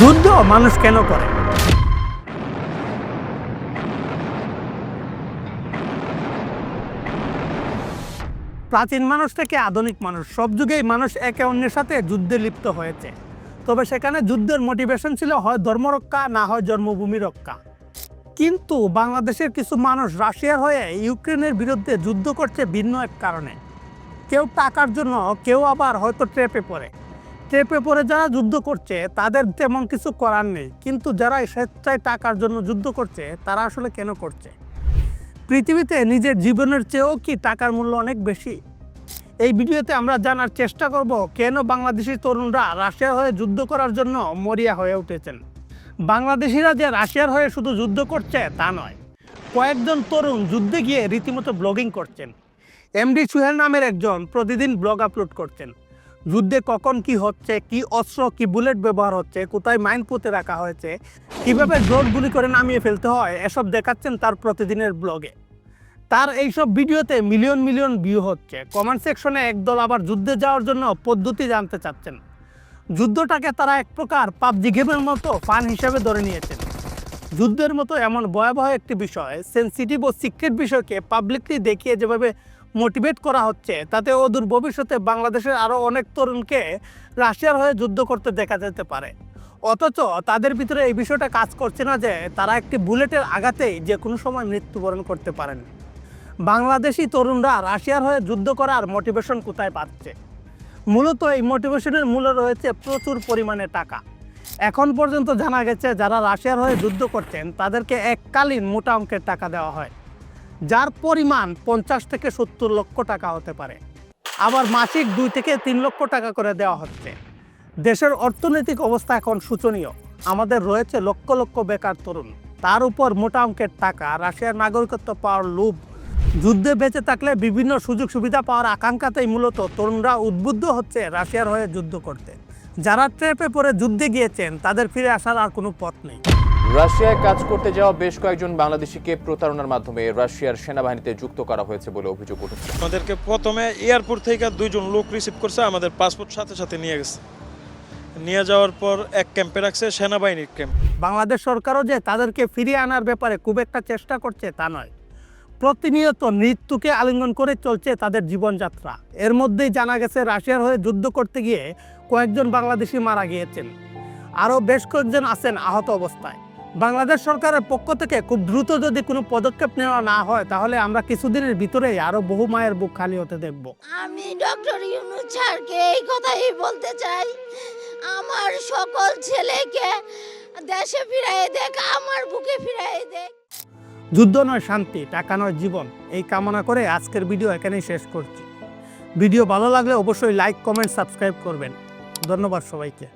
যুদ্ধ মানুষ কেন করে? প্রাচীন মানুষ থেকে আধুনিক মানুষ, সব যুগেই মানুষ একে অন্যের সাথে যুদ্ধে লিপ্ত হয়েছে। তবে সেখানে যুদ্ধের মোটিভেশন ছিল হয় ধর্মরক্ষা না হয় জন্মভূমি রক্ষা। কিন্তু বাংলাদেশের কিছু মানুষ রাশিয়ার হয়ে ইউক্রেনের বিরুদ্ধে যুদ্ধ করছে ভিন্ন এক কারণে। কেউ টাকার জন্য, কেউ আবার হয়তো ট্রেপে পড়ে। ট্রেপে পড়ে যারা যুদ্ধ করছে, তাদের তেমন কিছু করার নেই। কিন্তু যারা স্বেচ্ছায় টাকার জন্য যুদ্ধ করছে, তারা আসলে কেন করছে? পৃথিবীতে নিজের জীবনের চেয়েও কি টাকার মূল্য অনেক বেশি? এই ভিডিওতে আমরা জানার চেষ্টা করব, কেন বাংলাদেশি তরুণরা রাশিয়ার হয়ে যুদ্ধ করার জন্য মরিয়া হয়ে উঠেছেন? বাংলাদেশিরা যে রাশিয়ার হয়ে শুধু যুদ্ধ করছে, তা নয়। কয়েকজন তরুণ যুদ্ধে গিয়ে রীতিমতো ব্লগিং করছেন। এমডি সুহেল নামের একজন প্রতিদিন ব্লগ আপলোড করছেন। যুদ্ধে কখন কি হচ্ছে, কি অস্ত্র, কি বুলেট ব্যবহার হচ্ছে, কোথায় মাইন পুঁতে রাখা হয়েছে, কীভাবে ড্রোন গুলি করে নামিয়ে ফেলতে হয়, এসব দেখাচ্ছেন তার প্রতিদিনের ব্লগে। তার এইসব ভিডিওতে মিলিয়ন মিলিয়ন ভিউ হচ্ছে। কমেন্ট সেকশনে একদল আবার যুদ্ধে যাওয়ার জন্য পদ্ধতি জানতে চাচ্ছেন। যুদ্ধটাকে তারা এক প্রকার পাবজি গেমের মতো ফান হিসেবে ধরে নিয়েছেন। যুদ্ধের মতো এমন ভয়াবহ একটি বিষয়, সেন্সিটিভ ও সিক্রেট বিষয়কে পাবলিকলি দেখিয়ে যেভাবে মোটিভেট করা হচ্ছে। তাতে অদূর ভবিষ্যতে বাংলাদেশের আরও অনেক তরুণকে রাশিয়ার হয়ে যুদ্ধ করতে দেখা যেতে পারে। অথচ তাদের ভিতরে এই বিষয়টা কাজ করছে না যে তারা একটি বুলেটের আঘাতেই যে কোনো সময় মৃত্যুবরণ করতে পারেন। বাংলাদেশি তরুণরা রাশিয়ার হয়ে যুদ্ধ করার মোটিভেশন কোথায় পাচ্ছে? মূলত এই মোটিভেশনের মূলে রয়েছে প্রচুর পরিমাণে টাকা। এখন পর্যন্ত জানা গেছে, যারা রাশিয়ার হয়ে যুদ্ধ করছেন, তাদেরকে এককালীন মোটা অঙ্কের টাকা দেওয়া হয়। যার পরিমাণ পঞ্চাশ থেকে সত্তর লক্ষ টাকা হতে পারে। আবার মাসিক দুই থেকে তিন লক্ষ টাকা করে দেওয়া হচ্ছে। দেশের অর্থনৈতিক অবস্থা এখন শোচনীয়। আমাদের রয়েছে লক্ষ লক্ষ বেকার তরুণ। তার উপর মোটা অঙ্কের টাকা, রাশিয়ার নাগরিকত্ব পাওয়ার লোভ, যুদ্ধে বেঁচে থাকলে বিভিন্ন সুযোগ সুবিধা পাওয়ার আকাঙ্ক্ষাতেই মূলত তরুণরা উদ্বুদ্ধ হচ্ছে রাশিয়ার হয়ে যুদ্ধ করতে। যারা ট্রেপে পরে যুদ্ধে গিয়েছেন, তাদের ফিরে আসার আর কোনো পথ নেই। রাশিয়ায় কাজ করতে যাওয়া বেশ কয়েকজন বাংলাদেশিকে প্রতারণার মাধ্যমে রাশিয়ার সেনাবাহিনীতে যুক্ত করা হয়েছে বলে অভিযোগ উঠেছে। আমাদেরকে প্রথমে এয়ারপোর্ট থেকে দুইজন লোক রিসিভ করছে আমাদের পাসপোর্ট সাথে সাথে নিয়ে গেছে। নিয়ে যাওয়ার পর এক ক্যাম্পে রাখছে সেনাবাহিনীর ক্যাম্প। বাংলাদেশ সরকারও যে তাদেরকে ফিরিয়ে আনার ব্যাপারে খুব একটা চেষ্টা করছে তা নয়। প্রতিনিয়ত মৃত্যুকে আলিঙ্গন করে চলছে তাদের জীবনযাত্রা। এর মধ্যেই জানা গেছে রাশিয়ার হয়ে যুদ্ধ করতে গিয়ে কয়েকজন বাংলাদেশি মারা গিয়েছেন। আরও বেশ কয়েকজন আছেন আহত অবস্থায়। বাংলাদেশ সরকারের পক্ষ থেকে খুব দ্রুত যদি কোনো পদক্ষেপ নেওয়া না হয় তাহলে আমরা কিছুদিনের ভিতরেই আরও বহু মায়ের বুক খালি হতে দেখব। আমি ডক্টর ইউনুস স্যারকে এই কথাই বলতে চাই আমার সকল ছেলেকে দেশে ফিরাই দেখ আমার বুকে ফিরাই দেখ। যুদ্ধ নয় শান্তি টাকা নয় জীবন এই কামনা করে আজকের ভিডিও এখানেই শেষ করছি। ভিডিও ভালো লাগলে অবশ্যই লাইক কমেন্ট সাবস্ক্রাইব করবেন। ধন্যবাদ সবাইকে।